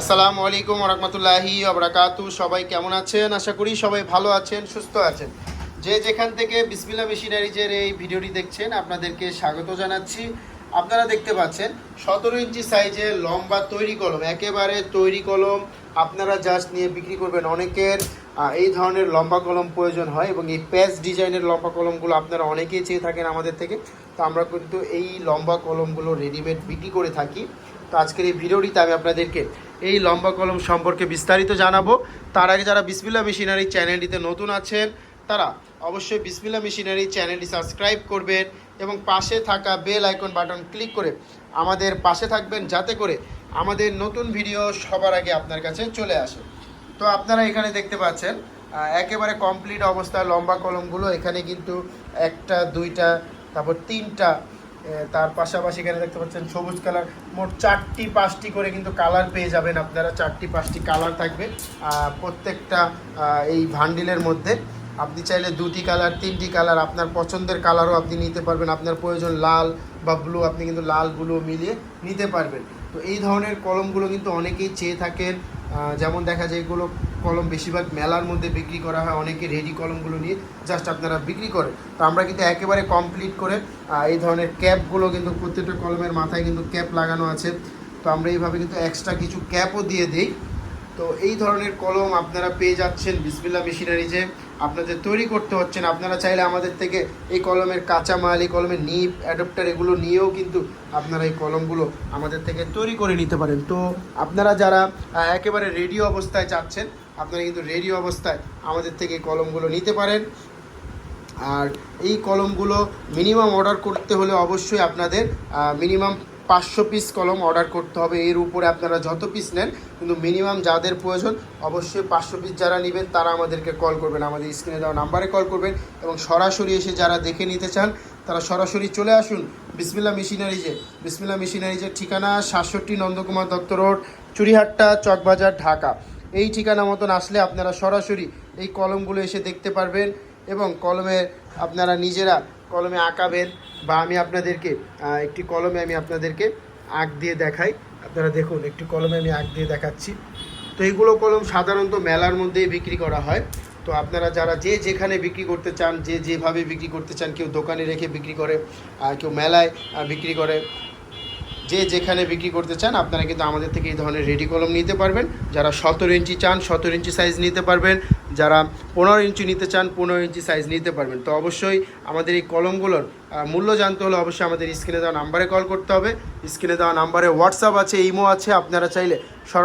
আসসালামু আলাইকুম রহমতুল্লাহি আবরাকাতু সবাই কেমন আছেন? আশা করি সবাই ভালো আছেন, সুস্থ আছেন। যে যেখান থেকে বিসমিল্লা মেশিনারিজের এই ভিডিওটি দেখছেন, আপনাদেরকে স্বাগত জানাচ্ছি। আপনারা দেখতে পাচ্ছেন, সতেরো ইঞ্চি সাইজের লম্বা তৈরি কলম, একেবারে তৈরি কলম। আপনারা জাস্ট নিয়ে বিক্রি করবেন অনেকের এই ধরনের লম্বা কলম প্রয়োজন হয় এবং এই প্যাচ ডিজাইনের লম্বা কলমগুলো আপনারা অনেকেই চেয়ে থাকেন আমাদের থেকে। তো আমরা কিন্তু এই লম্বা কলমগুলো রেডিমেড বিক্রি করে থাকি। তো আজকের এই ভিডিওটিতে আমি আপনাদেরকে এই লম্বা কলম সম্পর্কে বিস্তারিত জানাব। তার আগে যারা বিসমিল্লা মেশিনারি চ্যানেলটিতে নতুন আছেন, তারা অবশ্যই বিসমিল্লা মেশিনারি চ্যানেলটি সাবস্ক্রাইব করবেন এবং পাশে থাকা বেল আইকন বাটন ক্লিক করে আমাদের পাশে থাকবেন যাতে করে আমাদের নতুন ভিডিও সবার আগে আপনার কাছে চলে আসে। তো আপনারা এখানে দেখতে পাচ্ছেন একেবারে কমপ্লিট অবস্থায় লম্বা কলমগুলো, এখানে কিন্তু একটা, দুইটা, তারপর তিনটা তার পাশাপাশি এখানে দেখতে পাচ্ছেন সবুজ কালার। মোট চারটি, পাঁচটি করে কিন্তু কালার পেয়ে যাবেন আপনারা। চারটি, পাঁচটি কালার থাকবে। প্রত্যেকটা এই ভান্ডিলের মধ্যে। আপনি চাইলে দুটি কালার, তিনটি কালার, আপনার পছন্দের কালারও আপনি নিতে পারবেন। আপনার প্রয়োজন লাল বা ব্লু, আপনি কিন্তু লাল, ব্লু মিলিয়ে নিতে পারবেন। তো এই ধরনের কলমগুলো কিন্তু অনেকেই চেয়ে থাকেন। যেমন দেখা যায় এগুলো কলম বেশিরভাগ মেলার মধ্যে বিক্রি করা হয়, অনেকে রেডি কলমগুলো নিয়ে জাস্ট আপনারা বিক্রি করে। তো আমরা কিন্তু একেবারে কমপ্লিট করে এই ধরনের ক্যাপগুলো কিন্তু প্রত্যেকটা কলমের মাথায় কিন্তু ক্যাপ লাগানো আছে। তো আমরা এইভাবে কিন্তু এক্সট্রা কিছু ক্যাপও দিয়ে দিই। তো এই ধরনের কলম আপনারা পেয়ে যাচ্ছেন বিসমিল্লা মেশিনারি যে আপনাদের তৈরি করতে হচ্ছেন আপনারা চাইলে আমাদের থেকে এই কলমের কাঁচামাল এই কলমের নিপ, অ্যাডপ্টার এগুলো নিয়েও কিন্তু আপনারা এই কলমগুলো আমাদের থেকে তৈরি করে নিতে পারেন। তো আপনারা যারা একেবারে রেডি অবস্থায় চাচ্ছেন আপনারা কিন্তু রেডি অবস্থায় আমাদের থেকে কলমগুলো নিতে পারেন। আর এই কলমগুলো মিনিমাম অর্ডার করতে হলে অবশ্যই আপনাদের মিনিমাম পাঁচশো পিস কলম অর্ডার করতে হবে। এর উপরে আপনারা যত পিস নেন, কিন্তু মিনিমাম যাদের প্রয়োজন, অবশ্যই পাঁচশো পিস যারা নেবেন, তারা আমাদেরকে কল করবেন। আমাদের স্ক্রিনে দেওয়া নাম্বারে কল করবেন এবং সরাসরি এসে যারা দেখে নিতে চান, তারা সরাসরি চলে আসুন বিসমিল্লা মেশিনারিজে বিসমিল্লা মেশিনারিজের ঠিকানা সাতষট্টি নন্দকুমার দত্ত রোড চুরিহাট্টা চকবাজার, ঢাকা। এই ঠিকানা মতন আসলে আপনারা সরাসরি এই কলমগুলো এসে দেখতে পারবেন এবং কলমে আপনারা নিজেরা কলমে আঁকাবেন বা আমি আপনাদেরকে একটি কলমে আমি আপনাদেরকে আঁক দিয়ে দেখাই। আপনারা দেখুন, একটি কলমে আমি আঁক দিয়ে দেখাচ্ছি। তো এইগুলো কলম সাধারণত মেলার মধ্যেই বিক্রি করা হয়। তো আপনারা যারা যে যেখানে বিক্রি করতে চান, যে যেভাবে বিক্রি করতে চান, কেউ দোকানে রেখে বিক্রি করে, আর কেউ মেলায় বিক্রি করে, যে যেখানে বিক্রি করতে চান, আপনারা কিন্তু আমাদের থেকে এই ধরনের রেডি কলম নিতে পারবেন। যারা সতেরো ইঞ্চি চান সতেরো ইঞ্চি সাইজ নিতে পারবেন। যারা পনেরো ইঞ্চি নিতে চান, পনেরো ইঞ্চি সাইজ নিতে পারবেন। তো অবশ্যই আমাদের এই কলমগুলোর মূল্য জানতে হলে অবশ্যই আমাদের স্ক্রিনে দেওয়া নাম্বারে কল করতে হবে। স্ক্রিনে দেওয়া নাম্বারে হোয়াটসঅ্যাপ আছে ইমো আছে। আপনারা চাইলে সরাসরি